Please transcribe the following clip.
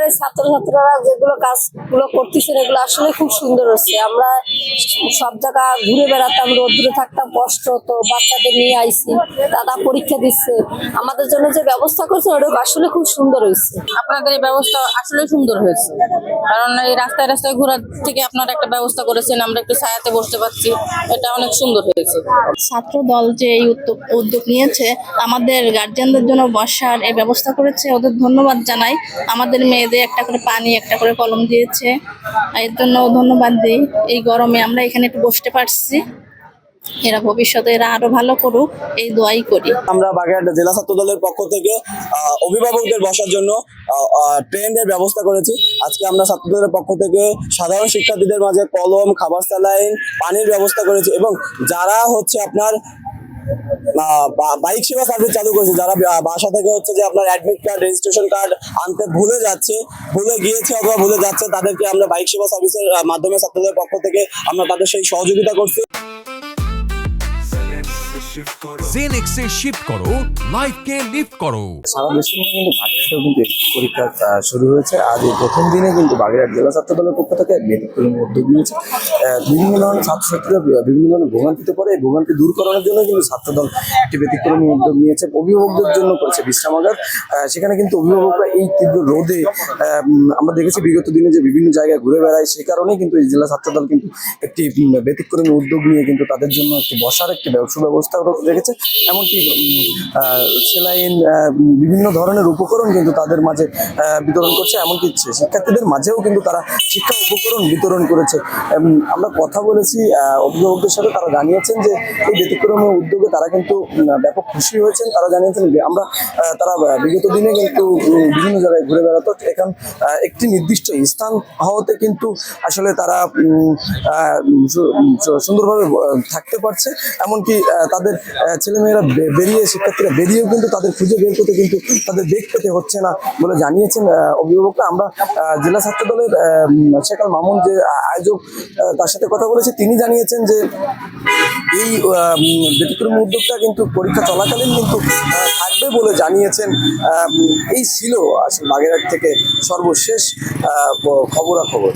আমাদের ছাত্রছাত্রীরা যেগুলো কাজগুলো করতেছে এগুলো আসলে খুব সুন্দর হচ্ছে। আমরা সব জায়গা ঘুরে বেড়াতাম রোদ্রে থাকতাম কষ্ট হতো বাচ্চাদের নিয়ে আইছি দাদা পরীক্ষা দিচ্ছে। আমাদের জন্য যে ব্যবস্থা করছে ওটা আসলে খুব সুন্দর হয়েছে। আপনাদের এই ব্যবস্থা আসলে সুন্দর হয়েছে। কারণ এই রাস্তায় রাস্তায় ঘোরার থেকে আপনারা একটা ব্যবস্থা করেছেন আমরা একটু ছায়াতে বসতে পারছি এটা অনেক সুন্দর হয়েছে। ছাত্র দল যে এই উদ্যোগ উদ্যোগ নিয়েছে আমাদের গার্জিয়ানদের জন্য বসার এই ব্যবস্থা করেছে। ওদের ধন্যবাদ জানাই। আমাদের মেয়েদের একটা করে পানি, একটা করে কলম দিয়েছে। এর জন্য ধন্যবাদ দিই। এই গরমে আমরা এখানে একটু বসতে পারছি। এরা ভবিষ্যতে এরা আরও ভালো করুক, এই দোয়াই করি। আমরা বাগেরহাট জেলা ছাত্র দলের পক্ষ থেকে অভিভাবকদের বসার জন্য ট্রেনের ব্যবস্থা করেছি। আজকে আমরা ছাত্র দলের পক্ষ থেকে সাধারণ শিক্ষার্থীদের মাঝে কলম, খাবার স্যালাইন, পানির ব্যবস্থা করেছি এবং যারা হচ্ছে আপনার বাইক সেবা সার্ভিস চালু করেছে যারা বাসা থেকে হচ্ছে যে আপনার অ্যাডমিট কার্ড রেজিস্ট্রেশন কার্ড আনতে ভুলে যাচ্ছে ভুলে গিয়েছে অথবা ভুলে যাচ্ছে তাদেরকে আমরা বাইক সেবা সার্ভিসের মাধ্যমে ছাত্রদের পক্ষ থেকে আমরা তাদের সেই সহযোগিতা করছি। জেনেক্সে শিফট করো লাইফকে লিফট করো। সারা দেশে কিন্তু বাগেরহাটেও কিন্তু পরীক্ষা শুরু হয়েছে। আজ এই প্রথম দিনে কিন্তু বাগেরহাট জেলা ছাত্র দলের পক্ষ থেকে ব্যতিক্রমী উদ্যোগ নিয়েছে। বিভিন্ন ধরনের ছাত্রছাত্রীরা বিভিন্ন ধরনের ভোগান্তিতে পড়ে এই ভোগান্তি দূর করানোর জন্য কিন্তু ছাত্র দল একটি ব্যতিক্রমী উদ্যোগ নিয়েছে। অভিভাবকদের জন্য করেছে বিশ্রামাগার। সেখানে কিন্তু অভিভাবকরা এই তীব্র রোদে আমরা দেখেছি বিগত দিনে যে বিভিন্ন জায়গায় ঘুরে বেড়ায় সেই কারণেই কিন্তু এই জেলা ছাত্র দল কিন্তু একটি ব্যতিক্রমী উদ্যোগ নিয়ে কিন্তু তাদের জন্য একটি বসার, একটি ব্যব- সুব্যবস্থা রেখেছে। এমনকি সেলাইন বিভিন্ন ধরনের উপকরণ কিন্তু তাদের মাঝে বিতরণ করছে, এমনকি শিক্ষার্থীদের মাঝেও কিন্তু তারা শিক্ষা উপকরণ বিতরণ করেছে। আমরা কথা বলেছি অভিভাবকদের সাথে, তারা জানিয়েছেন যে এই ব্যতিক্রমী উদ্যোগে তারা কিন্তু ব্যাপক খুশি হয়েছেন। তারা জানিয়েছেন আমরা তারা বিগত দিনে কিন্তু বিভিন্ন জায়গায় ঘুরে বেড়াতো। এখন একটি নির্দিষ্ট স্থান হওয়াতে কিন্তু আসলে তারা সুন্দরভাবে থাকতে পারছে। এমনকি তাদের ছেলেমেয়েরা বেরিয়ে, শিক্ষার্থীরা বেরিয়েও কিন্তু তাদের খুঁজে বের করতে কিন্তু তাদের বেগ পেতে হচ্ছে। না বলে জানিয়েছেন অভিভাবকরা। আমরা জেলা ছাত্র দলের শেখাল মামুন যে আয়োজক তার সাথে কথা বলেছে, তিনি জানিয়েছেন যে এই ব্যতিক্রম উদ্যোগটা কিন্তু পরীক্ষা চলাকালীন কিন্তু থাকবে বলে জানিয়েছেন। এই ছিল আসলে বাগেরহাট থেকে সর্বশেষ খবরাখবর।